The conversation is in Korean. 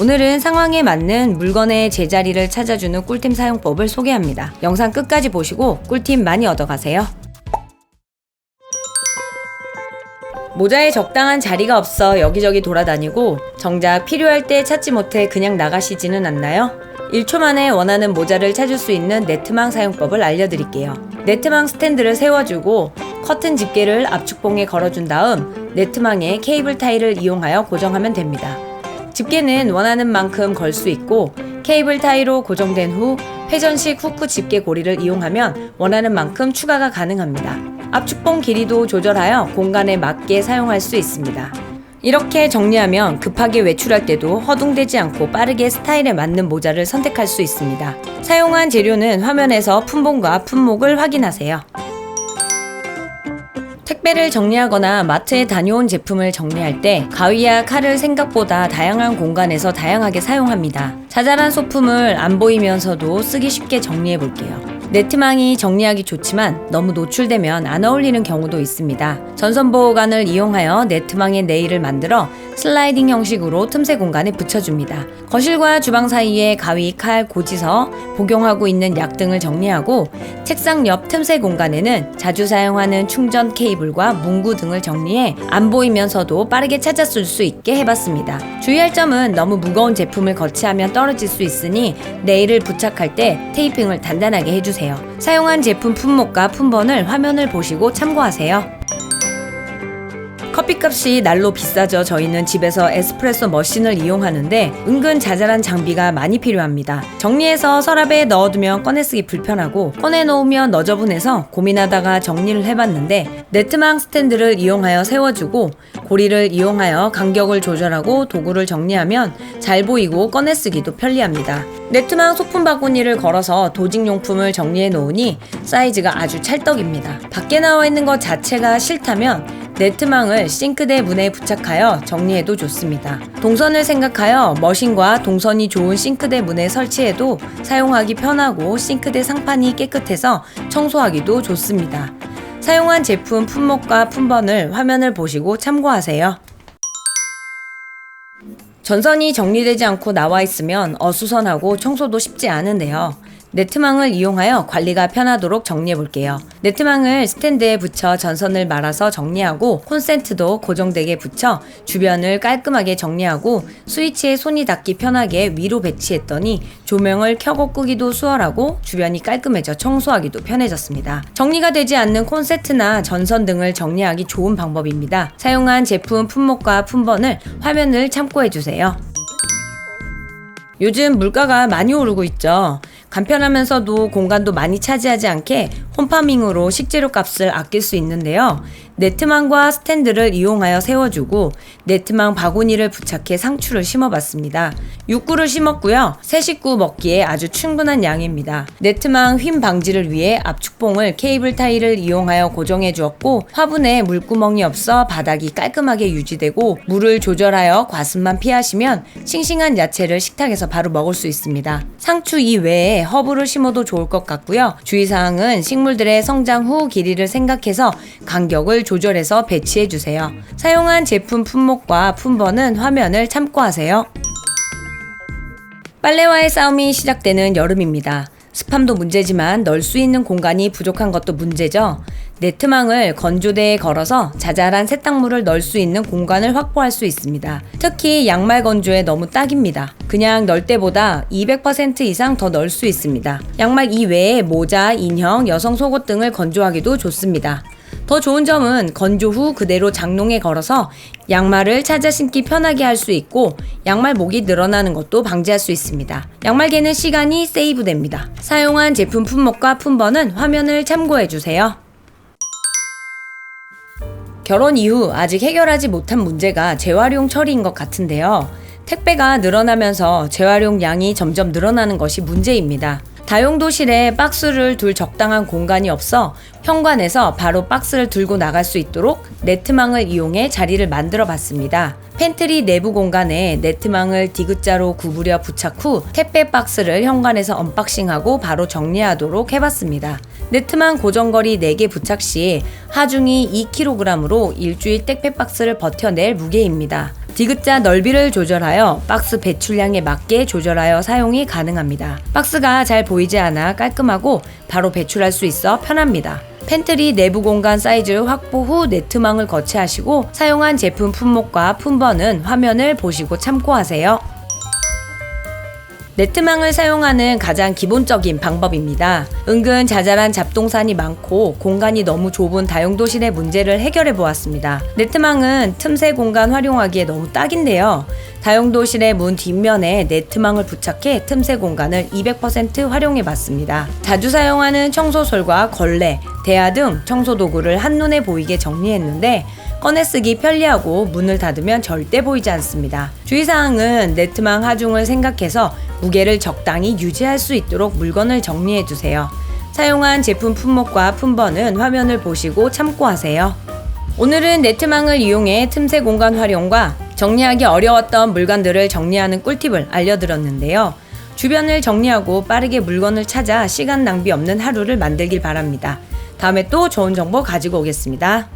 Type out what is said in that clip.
오늘은 상황에 맞는 물건의 제자리를 찾아주는 꿀템 사용법을 소개합니다. 영상 끝까지 보시고 꿀팁 많이 얻어가세요. 모자에 적당한 자리가 없어 여기저기 돌아다니고 정작 필요할 때 찾지 못해 그냥 나가시지는 않나요? 1초 만에 원하는 모자를 찾을 수 있는 네트망 사용법을 알려드릴게요. 네트망 스탠드를 세워주고 커튼 집게를 압축봉에 걸어준 다음 네트망에 케이블 타이를 이용하여 고정하면 됩니다. 집게는 원하는 만큼 걸 수 있고 케이블 타이로 고정된 후 회전식 후크 집게 고리를 이용하면 원하는 만큼 추가가 가능합니다. 압축봉 길이도 조절하여 공간에 맞게 사용할 수 있습니다. 이렇게 정리하면 급하게 외출할 때도 허둥대지 않고 빠르게 스타일에 맞는 모자를 선택할 수 있습니다. 사용한 재료는 화면에서 품봉과 품목을 확인하세요. 택배를 정리하거나 마트에 다녀온 제품을 정리할 때 가위와 칼을 생각보다 다양한 공간에서 다양하게 사용합니다. 자잘한 소품을 안 보이면서도 쓰기 쉽게 정리해 볼게요. 네트망이 정리하기 좋지만 너무 노출되면 안 어울리는 경우도 있습니다. 전선 보호관을 이용하여 네트망의 네일을 만들어 슬라이딩 형식으로 틈새 공간에 붙여줍니다. 거실과 주방 사이에 가위, 칼, 고지서, 복용하고 있는 약 등을 정리하고 책상 옆 틈새 공간에는 자주 사용하는 충전 케이블과 문구 등을 정리해 안 보이면서도 빠르게 찾았을 수 있게 해봤습니다. 주의할 점은 너무 무거운 제품을 거치하면 떨어질 수 있으니 네일을 부착할 때 테이핑을 단단하게 해주세요. 사용한 제품 품목과 품번을 화면을 보시고 참고하세요. 커피값이 날로 비싸져 저희는 집에서 에스프레소 머신을 이용하는데 은근 자잘한 장비가 많이 필요합니다. 정리해서 서랍에 넣어두면 꺼내쓰기 불편하고 꺼내놓으면 너저분해서 고민하다가 정리를 해봤는데 네트망 스탠드를 이용하여 세워주고 고리를 이용하여 간격을 조절하고 도구를 정리하면 잘 보이고 꺼내쓰기도 편리합니다. 네트망 소품 바구니를 걸어서 도직용품을 정리해 놓으니 사이즈가 아주 찰떡입니다. 밖에 나와 있는 것 자체가 싫다면 네트망을 싱크대 문에 부착하여 정리해도 좋습니다. 동선을 생각하여 머신과 동선이 좋은 싱크대 문에 설치해도 사용하기 편하고 싱크대 상판이 깨끗해서 청소하기도 좋습니다. 사용한 제품 품목과 품번을 화면을 보시고 참고하세요. 전선이 정리되지 않고 나와 있으면 어수선하고 청소도 쉽지 않은데요. 네트망을 이용하여 관리가 편하도록 정리해 볼게요. 네트망을 스탠드에 붙여 전선을 말아서 정리하고 콘센트도 고정되게 붙여 주변을 깔끔하게 정리하고 스위치에 손이 닿기 편하게 위로 배치했더니 조명을 켜고 끄기도 수월하고 주변이 깔끔해져 청소하기도 편해졌습니다. 정리가 되지 않는 콘센트나 전선 등을 정리하기 좋은 방법입니다. 사용한 제품 품목과 품번을 화면을 참고해 주세요. 요즘 물가가 많이 오르고 있죠. 간편하면서도 공간도 많이 차지하지 않게 홈파밍으로 식재료 값을 아낄 수 있는데요. 네트망과 스탠드를 이용하여 세워주고 네트망 바구니를 부착해 상추를 심어봤습니다. 6구를 심었고요. 새 식구 먹기에 아주 충분한 양입니다. 네트망 휨 방지를 위해 압축봉을 케이블 타일을 이용하여 고정해 주었고 화분에 물구멍이 없어 바닥이 깔끔하게 유지되고 물을 조절하여 과습만 피하시면 싱싱한 야채를 식탁에서 바로 먹을 수 있습니다. 상추 이외에 허브를 심어도 좋을 것 같고요. 주의사항은 식물 들의 성장 후 길이를 생각해서 간격을 조절해서 배치해 주세요. 사용한 제품 품목과 품번은 화면을 참고하세요. 빨래와의 싸움이 시작되는 여름입니다. 습함도 문제지만 널수 있는 공간이 부족한 것도 문제죠. 네트망을 건조대에 걸어서 자잘한 세탁물을 넣을 수 있는 공간을 확보할 수 있습니다. 특히 양말 건조에 너무 딱입니다. 그냥 넣을 때보다 200% 이상 더 넣을 수 있습니다. 양말 이외에 모자, 인형, 여성 속옷 등을 건조하기도 좋습니다. 더 좋은 점은 건조 후 그대로 장롱에 걸어서 양말을 찾아 신기 편하게 할 수 있고 양말 목이 늘어나는 것도 방지할 수 있습니다. 양말 개는 시간이 세이브 됩니다. 사용한 제품 품목과 품번은 화면을 참고해 주세요. 결혼 이후 아직 해결하지 못한 문제가 재활용 처리인 것 같은데요. 택배가 늘어나면서 재활용 양이 점점 늘어나는 것이 문제입니다. 다용도실에 박스를 둘 적당한 공간이 없어 현관에서 바로 박스를 들고 나갈 수 있도록 네트망을 이용해 자리를 만들어 봤습니다. 팬트리 내부 공간에 네트망을 디귿자로 구부려 부착 후 택배 박스를 현관에서 언박싱하고 바로 정리하도록 해봤습니다. 네트망 고정거리 4개 부착 시 하중이 2kg으로 일주일 택배 박스를 버텨낼 무게입니다. 디귿자 넓이를 조절하여 박스 배출량에 맞게 조절하여 사용이 가능합니다. 박스가 잘 보이지 않아 깔끔하고 바로 배출할 수 있어 편합니다. 팬트리 내부 공간 사이즈 확보 후 네트망을 거치하시고 사용한 제품 품목과 품번은 화면을 보시고 참고하세요. 네트망을 사용하는 가장 기본적인 방법입니다. 은근 자잘한 잡동산이 많고 공간이 너무 좁은 다용도실의 문제를 해결해 보았습니다. 네트망은 틈새 공간 활용하기에 너무 딱인데요. 다용도실의 문 뒷면에 네트망을 부착해 틈새 공간을 200% 활용해 봤습니다. 자주 사용하는 청소솔과 걸레, 대야 등 청소 도구를 한눈에 보이게 정리했는데 꺼내 쓰기 편리하고 문을 닫으면 절대 보이지 않습니다. 주의사항은 네트망 하중을 생각해서 무게를 적당히 유지할 수 있도록 물건을 정리해 두세요. 사용한 제품 품목과 품번은 화면을 보시고 참고하세요. 오늘은 네트망을 이용해 틈새 공간 활용과 정리하기 어려웠던 물건들을 정리하는 꿀팁을 알려드렸는데요. 주변을 정리하고 빠르게 물건을 찾아 시간 낭비 없는 하루를 만들길 바랍니다. 다음에 또 좋은 정보 가지고 오겠습니다.